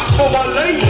আত্মবল নেই।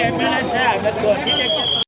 એમ્બ્યુલન્સ છે આગળ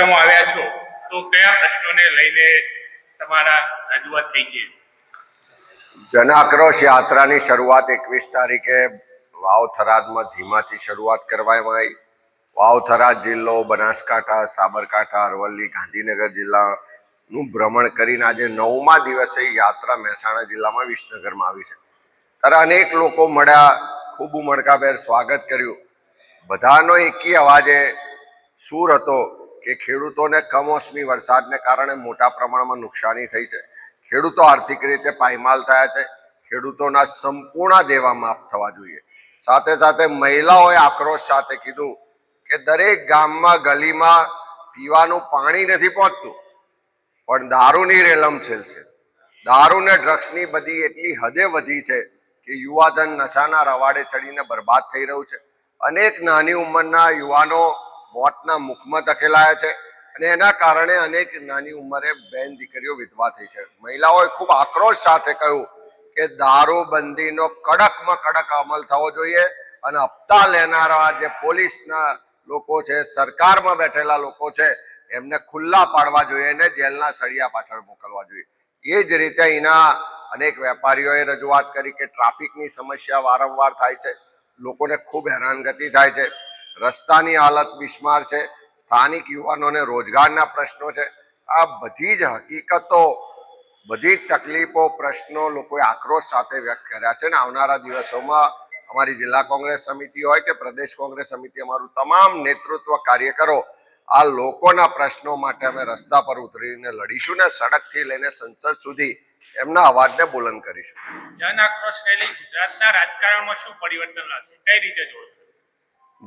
આ આવ્યા છો, તો કયા પ્રશ્નોને લઈને તમારા રજૂઆત થઈ છે? જન આક્રોશ યાત્રાની શરૂઆત એકવીસ તારીખે વાવ થરાદમાં ધીમાથી શરૂઆત કરવામાં આવી. વાવ થરાદ જિલ્લો, બનાસકાંઠા, સાબરકાંઠા, અરવલ્લી, ગાંધીનગર જિલ્લાનું ભ્રમણ કરીને આજે નવમા દિવસે યાત્રા મહેસાણા જિલ્લામાં વિસનગરમાં આવી છે. ત્યારે અનેક લોકો મળ્યા, ખૂબ ઉમળકાભેર સ્વાગત કર્યું. બધાનો એકી અવાજે સૂર હતો. કે ખેડૂતોને કમોસમી વરસાદને કારણે મોટા પ્રમાણમાં નુકસાની થઈ છે. ખેડૂતો આર્થિક રીતે પાયમાલ થયા છે. ખેડૂતોના સંપૂર્ણ દેવા માફ થવા જોઈએ. સાથે સાથે મહિલાઓએ આક્રોશ સાથે કીધું કે દરેક ગામમાં ગલીમાં પીવાનું પાણી નથી પહોંચતું. પણ દારૂની રેલમછેલ છે. દારૂ ને ડ્રગ્સની બધી એટલી હદે વધી છે કે યુવાધન નશાના રવાડે ચડીને બરબાદ થઈ રહ્યું છે. અનેક નાની ઉંમરના યુવાનો મોતના મુખમાં ધકેલાયા છે અને એના કારણે અનેક નાની ઉંમરે બેન દીકરીઓ વિધવા થઈ છે. મહિલાઓએ ખૂબ આક્રોશ સાથે કહ્યું કે દારૂબંધીનો કડકમાં કડક અમલ થવો જોઈએ અને હપ્તા લેનારા જે પોલીસના લોકો છે, સરકારમાં બેઠેલા લોકો છે, એમને ખુલ્લા પાડવા જોઈએ અને જેલના સળિયા પાછળ મોકલવા જોઈએ. એ જ રીતે અહીંના અનેક વેપારીઓએ રજૂઆત કરી કે ટ્રાફિકની સમસ્યા વારંવાર થાય છે. લોકોને ખૂબ હેરાનગતિ થાય છે. રસ્તાની હાલત બિસ્માર છે. સ્થાનિક યુવાનોને રોજગારના પ્રશ્નો છે. આ બધી જ હકીકતો, બધી તકલીફો, પ્રશ્નો લોકોએ આક્રોશ સાથે વ્યક્ત કર્યા છે ને આવનારા દિવસોમાં અમારી જિલ્લા કોંગ્રેસ સમિતિ હોય કે પ્રદેશ કોંગ્રેસ સમિતિ, અમારું તમામ નેતૃત્વ કાર્યકરો આ લોકોના પ્રશ્નો માટે અમે રસ્તા પર ઉતરીને લડીશું ને સડકથી લઈને સંસદ સુધી એમના અવાજને બુલંદ કરીશું. જન આક્રોશ રેલી ગુજરાતના રાજકારણમાં શું પરિવર્તન લાવશે? કઈ રીતે જોશો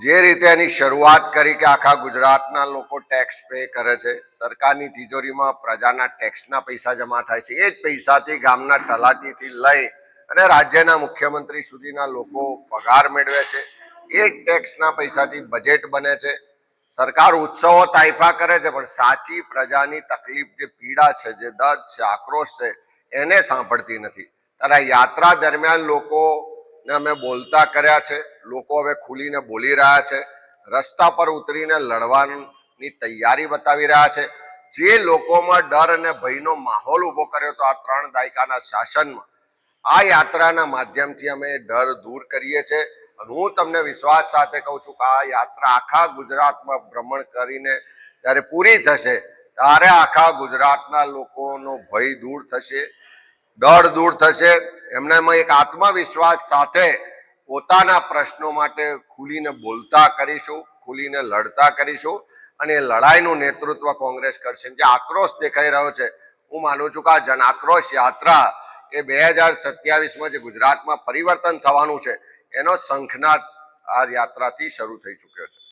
જે રીતે એની શરૂઆત કરી કે આખા ગુજરાતના લોકો ટેક્સ પે કરે છે, સરકારની તિજોરીમાં પ્રજાના ટેક્સના પૈસા જમા થાય છે, એ જ પૈસાથી ગામના તલાટીથી લઈ અને રાજ્યના મુખ્યમંત્રી સુધીના લોકો પગાર મેળવે છે, એ જ ટેક્સના પૈસાથી બજેટ બને છે. સરકાર ઉત્સવો તાઇફા કરે છે, પણ સાચી પ્રજાની તકલીફ જે પીડા છે, જે દર્દ છે, આક્રોશ છે, એને સાંભળતી નથી. ત્યારે યાત્રા દરમિયાન લોકોને અમે બોલતા કર્યા છે. લોકો હવે ખુલીને બોલી રહ્યા છે. રસ્તા પર ઉતરીને લડવાની તૈયારી બતાવી રહ્યા છે. જે લોકોમાં ડર અને ભયનો માહોલ ઊભો કર્યો હતો આ ત્રણ દાયકાના શાસનમાં. આ યાત્રાના માધ્યમથી અમે ડર દૂર કરીએ છીએ હું તમને વિશ્વાસ સાથે કહું છું કે આ યાત્રા આખા ગુજરાતમાં ભ્રમણ કરીને જ્યારે પૂરી થશે, ત્યારે આખા ગુજરાતના લોકોનો ભય દૂર થશે, ડર દૂર થશે. એમનામાં એક આત્મવિશ્વાસ સાથે પોતાના પ્રશ્નો માટે ખુલીને બોલતા કરીશું, ખુલીને લડતા કરીશું અને લડાઈનું નેતૃત્વ કોંગ્રેસ કરશે. જે આક્રોશ દેખાઈ રહ્યો છે, હું માનું છું કે આ જન આક્રોશ યાત્રા એ બે હજાર સત્યાવીસમાં જે ગુજરાતમાં પરિવર્તન થવાનું છે, એનો શંખનાદ આ યાત્રાથી શરૂ થઈ ચૂક્યો છે.